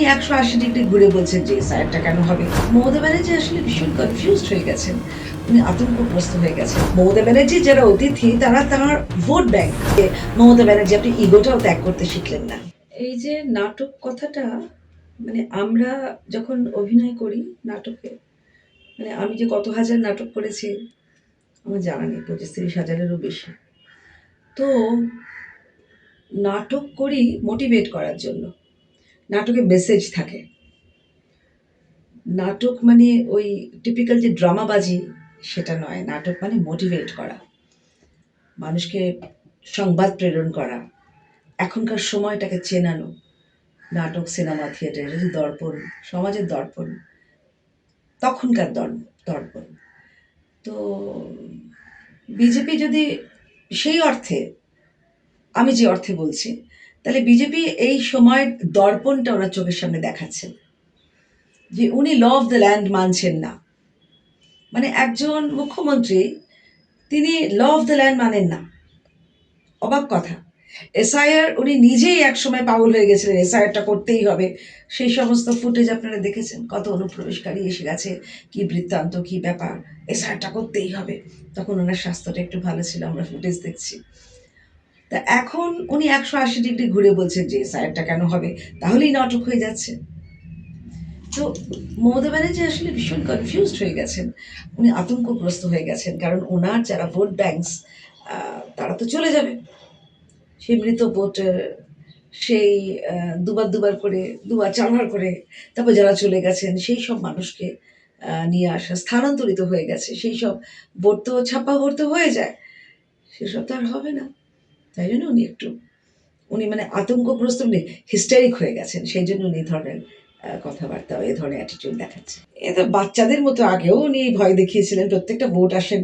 উনি একশো আশি ডিগ্রি ঘুরে বলছেন যে স্যারটা কেন হবে? মমতা ব্যানার্জি আসলে ভীষণ কনফিউজড হয়ে গেছেন। উনি আতঙ্কগ্রস্ত হয়ে গেছেন। মমতা ব্যানার্জি যারা অতিথি, তারা তার ভোট ব্যাংক মমতা ব্যানার্জি, আপনি ইগোটাও ত্যাগ করতে শিখলেন না। এই যে নাটক কথাটা মানে আমরা যখন অভিনয় করি নাটকে মানে আমি যে কত হাজার নাটক করেছি, আমার জানা নেই, পঁচিশ তিরিশ হাজারেরও বেশি। তো নাটক করি মোটিভেট করার জন্য। নাটকে মেসেজ থাকে। নাটক মানে ওই টিপিক্যাল যে ড্রামাবাজি সেটা নয়। নাটক মানে মোটিভেট করা। মানুষকে সংবাদ প্রেরণ করা। এখনকার সময়টাকে চেনানো। নাটক, সিনেমা থিয়েটারের দর্পণ, সমাজের দর্পণ, তখনকার দর- দর্পণ। তো বিজেপি যদি সেই অর্থে, আমি যে অর্থে বলছি তাহলে বিজেপি এই সময়ের দর্পণটা ওরা চোখের সামনে দেখাচ্ছেন। যে উনি ল অফ দ্য ল্যান্ড মানছেন না। মানে একজন মুখ্যমন্ত্রী, তিনি ল অফ দ্য ল্যান্ড মানেন না। অবাক কথা। এসআইআর উনি নিজেই একসময় পাগল হয়ে গেছিলেন এসআইআরটা করতেই হবে। সেই সমস্ত ফুটেজ আপনারা দেখেছেন? কত অনুপ্রবেশকারী এসে গেছে, কি বৃত্তান্ত, কি ব্যাপার। এসআইআরটা করতেই হবে। তখন ওনার স্বাস্থ্যটা একটু ভালো ছিল, আমরা ফুটেজ দেখছি। তা এখন উনি একশো আশি ডিগ্রি ঘুরে বলছেন যে এসআইআরটা কেন হবে? তাহলেই নাটক হয়ে যাচ্ছে। তো মমতা ব্যানার্জি আসলে ভীষণ কনফিউজড হয়ে গেছেন। উনি আতঙ্কগ্রস্ত হয়ে গেছেন, কারণ ওনার যারা ভোট ব্যাংকস তারা তো চলে যাবে। সেই মৃত ভোট সেই দুবার দুবার করে, দুবার চারবার করে তারপর যারা চলে গেছেন, সেই সব মানুষকে নিয়ে আসা, স্থানান্তরিত হয়ে গেছে। সেই সব ভোট তো ছাপ্পা ভোট তো হয়ে যায়। সেসব তো আর হবে না। তাই জন্য উনি একটু, উনি মানে আতঙ্কগ্রস্ত উনি হিস্টারিক হয়ে গেছেন। সেই জন্য উনি ধরনের কথাবার্তা এই ধরনের অ্যাটিটিউড দেখাচ্ছে এ তো বাচ্চাদের মতো আগেও উনি ভয় দেখিয়েছিলেন, প্রত্যেকটা ভোট আসেন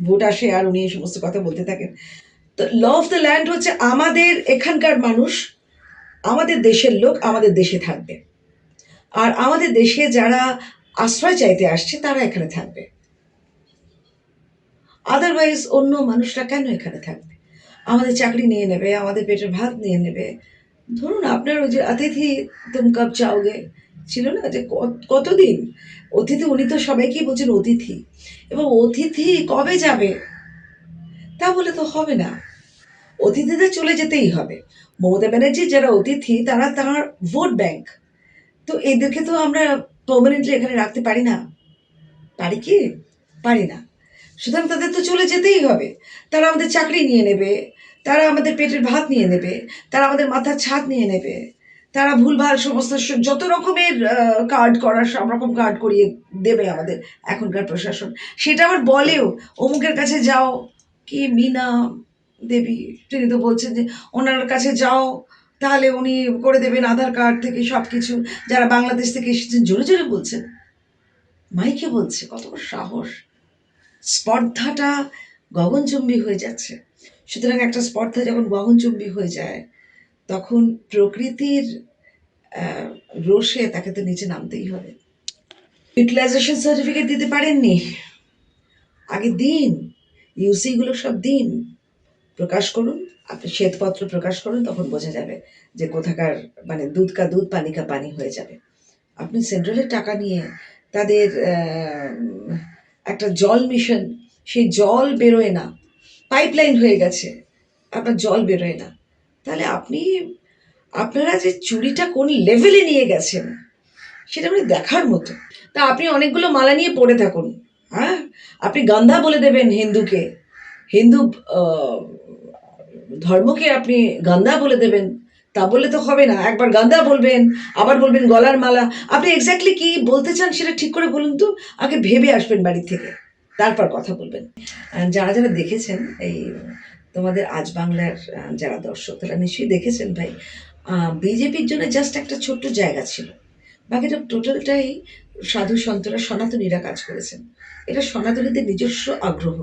ভোট আসে আর উনি এই সমস্ত কথা বলতে থাকেন। তো ল অফ দ্য ল্যান্ড হচ্ছে আমাদের এখানকার মানুষ, আমাদের দেশের লোক আমাদের দেশে থাকবে। আর আমাদের দেশে যারা আশ্রয় চাইতে আসছে তারা এখানে থাকবে। আদারওয়াইজ অন্য মানুষরা কেন এখানে থাকবে? আমাদের চাকরি নিয়ে নেবে, আমাদের পেটের ভাত নিয়ে নেবে। ধরুন আপনার ওই যে অতিথি তুম কব চাওগে, ছিল না যে কতদিন? অতিথি, উনি তো সবাইকেই বলছেন অতিথি। এবং অতিথি কবে যাবে? তা বলে তো হবে না। অতিথিদের চলে যেতেই হবে। মমতা ব্যানার্জি যারা অতিথি, তারা তার ভোট ব্যাংক। তো এদেরকে তো আমরা পার্মানেন্টলি এখানে রাখতে পারি না। পারি কি? পারি না। সুতরাং তাদের তো চলে যেতেই হবে। তারা আমাদের চাকরি নিয়ে নেবে, তারা আমাদের পেটের ভাত নিয়ে নেবে, তারা আমাদের মাথার ছাদ নিয়ে নেবে, তারা ভুলভাল সমস্ত যত রকমের কার্ড করার সব রকম কার্ড করিয়ে দেবে আমাদের এখনকার প্রশাসন। সেটা আবার বলেও, অমুকের কাছে যাও, কি মিনা দেবী, তিনি তো বলছেন যে ওনার কাছে যাও, তাহলে উনি করে দেবেন আধার কার্ড থেকে সব কিছু যারা বাংলাদেশ থেকে এসেছেন, জোরে জোরে বলছেন। মাইকে বলছে, কত সাহস। স্পর্ধাটা গগনচুম্বী হয়ে যাচ্ছে। সুতরাং একটা স্পর্ধা যখন গগনচুম্বী হয়ে যায়, তখন প্রকৃতির রোষে তাকে তো নিচে নামতেই হবে। ইউটিলাইজেশন সার্টিফিকেট দিতে পারেননি। আগে দিন ইউসিগুলো সব দিন। প্রকাশ করুন, আপনি শ্বেতপত্র প্রকাশ করুন, তখন বোঝা যাবে যে কোথাকার মানে দুধ কা দুধ, পানি কা পানি হয়ে যাবে। আপনি সেন্ট্রালের টাকা নিয়ে তাদের একটা জল মিশন সেই জল বেরোয় না। পাইপলাইন হয়ে গেছে, আপনার জল বেরোয় না। তাহলে আপনি, আপনারা যে চুরিটা কোন লেভেলে নিয়ে গেছেন, সেটা মানে দেখার মতো। তা আপনি অনেকগুলো মালা নিয়ে পড়ে থাকুন হ্যাঁ? আপনি গান্ধা বলে দেবেন হিন্দুকে। হিন্দু ধর্মকে আপনি গান্ধা বলে দেবেন। তা বললে তো হবে না। একবার গান্ধা বলবেন, আবার বলবেন গলার মালা। আপনি এক্স্যাক্টলি কি বলতে চান সেটা ঠিক করে বলুন তো, আগে ভেবে আসবেন বাড়ি থেকে। তারপর কথা বলবেন। যারা যারা দেখেছেন এই তোমাদের আজ বাংলার যারা দর্শক, তারা নিশ্চয়ই দেখেছেন ভাই। বিজেপির জন্য জাস্ট একটা ছোট্ট জায়গা ছিল। বাকিটা টোটালটাই সাধু সন্তরা সনাতনীরা কাজ করেছেন। এটা সনাতনীদের নিজস্ব আগ্রহ।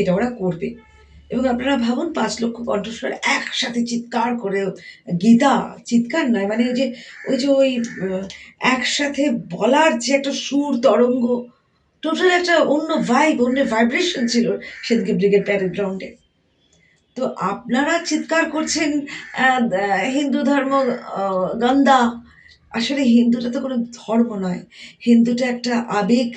এটা ওরা করবে। এবং আপনারা ভাবুন, পাঁচ লক্ষ কণ্ঠস্বর একসাথে চিৎকার করে গীতা, চিৎকার নয় মানে ওই যে ওই যে ওই একসাথে বলার যে একটা সুর, তরঙ্গ টোটাল একটা অন্য ভাইব অন্য ভাইব্রেশন ছিল সেদিকে ব্রিগেড প্যারেড গ্রাউন্ডে। তো আপনারা চিৎকার করছেন হিন্দু ধর্ম গন্দা আসলে হিন্দুটা তো কোনো ধর্ম নয়। হিন্দুটা একটা আবেগ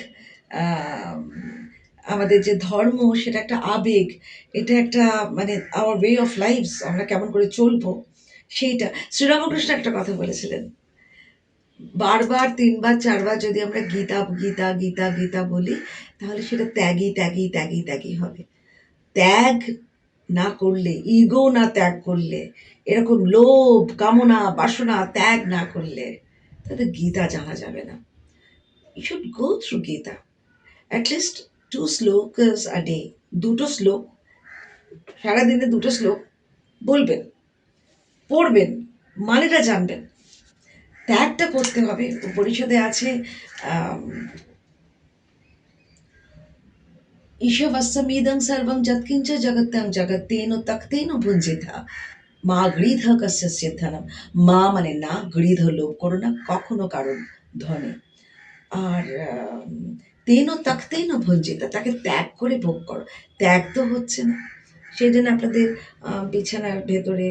আমাদের যে ধর্ম, সেটা একটা আবেগ, এটা একটা মানে আওয়ার ওয়ে অফ লাইফ আমরা কেমন করে চলবো, সেইটা। শ্রীরামকৃষ্ণ একটা কথা বলেছিলেন। বারবার, তিনবার, চারবার যদি আমরা গীতা গীতা গীতা গীতা বলি, তাহলে সেটা ত্যাগই ত্যাগই ত্যাগই ত্যাগী হবে। ত্যাগ না করলে ইগো না ত্যাগ করলে, এরকম লোভ, কামনা, বাসনা ত্যাগ না করলে তাদের গীতা জানা যাবে না। You should go through Gita. At least two shloka a day দুটো শ্লোক সারাদিনে দুটো শ্লোক বলবেন পড়বেন মানেটা জানবেন। ত্যাগটা করতে হবে। পরিষদে আছে আম, সর্বং যৎকিঞ্চ জগত্যাং জগত্তেন তক্তেন ভুঞ্জিতা। মা গৃধ কস্য ধনম মা মানে না গৃধ লোভ করো না কখনো কারণ ধনে। আর তেন তক্তেন ভুঞ্জিতা, তাকে ত্যাগ করে ভোগ করো। ত্যাগ তো হচ্ছে না। সেই জন্য আপনাদের বিছানার ভেতরে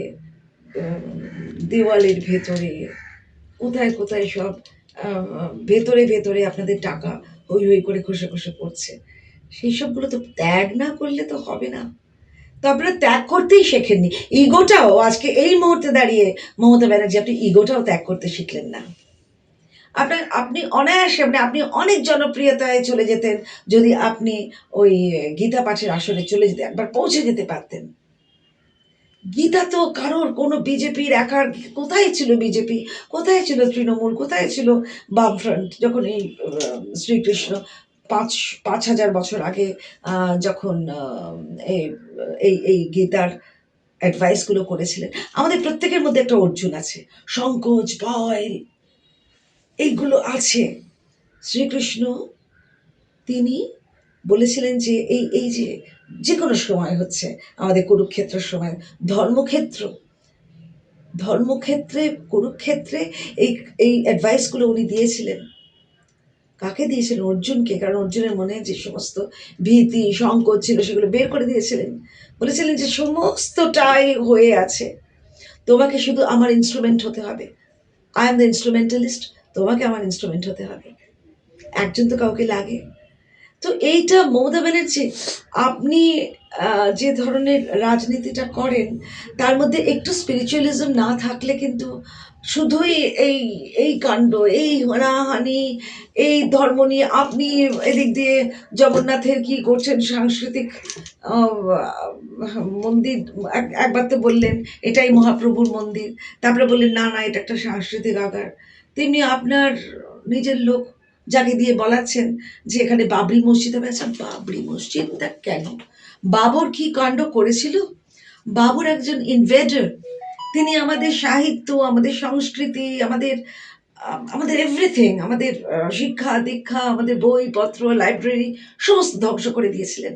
দেওয়ালের ভেতরে, কোথায় কোথায় সব ভেতরে ভেতরে আপনাদের টাকা হই হই করে খসে খসে পড়ছে। সেই সবগুলো তো ত্যাগ না করলে তো হবে না। তো আপনারা ত্যাগ করতেই শেখেননি। ইগোটাও, আজকে এই মুহূর্তে দাঁড়িয়ে মমতা ব্যানার্জি, আপনি ইগোটাও ত্যাগ করতে শিখলেন না। আপনার আপনি অনায়াসে মানে আপনি অনেক জনপ্রিয়তায় চলে যেতেন যদি আপনি ওই গীতা পাঠের আসরে চলে যেতে, একবার পৌঁছে যেতে পারতেন। গীতা তো কারোর কোনো বিজেপির একার, কোথায় ছিল বিজেপি? কোথায় ছিল তৃণমূল? কোথায় ছিল বামফ্রন্ট? যখন এই শ্রীকৃষ্ণ পাঁচ পাঁচ হাজার বছর আগে যখন এই এই গীতার অ্যাডভাইসগুলো করেছিলেন, আমাদের প্রত্যেকের মধ্যে একটা অর্জুন আছে। সংকোচ, ভয় এইগুলো আছে। শ্রীকৃষ্ণ তিনি বলেছিলেন যে এই এই যে যে কোনো সময় হচ্ছে, আমাদের কুরুক্ষেত্রের সময়, ধর্মক্ষেত্র। ধর্মক্ষেত্রে, কুরুক্ষেত্রে এই এই অ্যাডভাইসগুলো উনি দিয়েছিলেন। কাকে দিয়েছিলেন? অর্জুনকে, কারণ অর্জুনের মনে যে সমস্ত ভীতি, সংকোচ ছিল, সেগুলো বের করে দিয়েছিলেন। বলেছিলেন যে সমস্তটাই হয়ে আছে। তোমাকে শুধু আমার ইনস্ট্রুমেন্ট হতে হবে। আই এম দ্য ইনস্ট্রুমেন্টালিস্ট তোমাকে আমার ইনস্ট্রুমেন্ট হতে হবে। একজন তো কাউকে লাগে। তো এইটা মমতা ব্যানার্জি, আপনি যে ধরনের রাজনীতিটা করেন, তার মধ্যে একটু স্পিরিচুয়ালিজম না থাকলে কিন্তু শুধুই এই এই কাণ্ড, এই হানাহানি, এই ধর্ম নিয়ে আপনি এদিক দিয়ে জগন্নাথের কি করছেন সাংস্কৃতিক মন্দির? এক- একবার তো বললেন, এটাই মহাপ্রভুর মন্দির। তারপরে বললেন, না না, এটা একটা সাংস্কৃতিক আকার। তেমনি আপনার নিজের লোক যাকে দিয়ে বলাচ্ছেন যে এখানে বাবরি মসজিদ হবে। আচ্ছা বাবরি মসজিদটা কেন? বাবর কি কাণ্ড করেছিল? বাবর একজন ইনভেডার তিনি আমাদের সাহিত্য, আমাদের সংস্কৃতি, আমাদের আমাদের এভরিথিং আমাদের শিক্ষা দীক্ষা, আমাদের বইপত্র লাইব্রেরি সমস্ত ধ্বংস করে দিয়েছিলেন।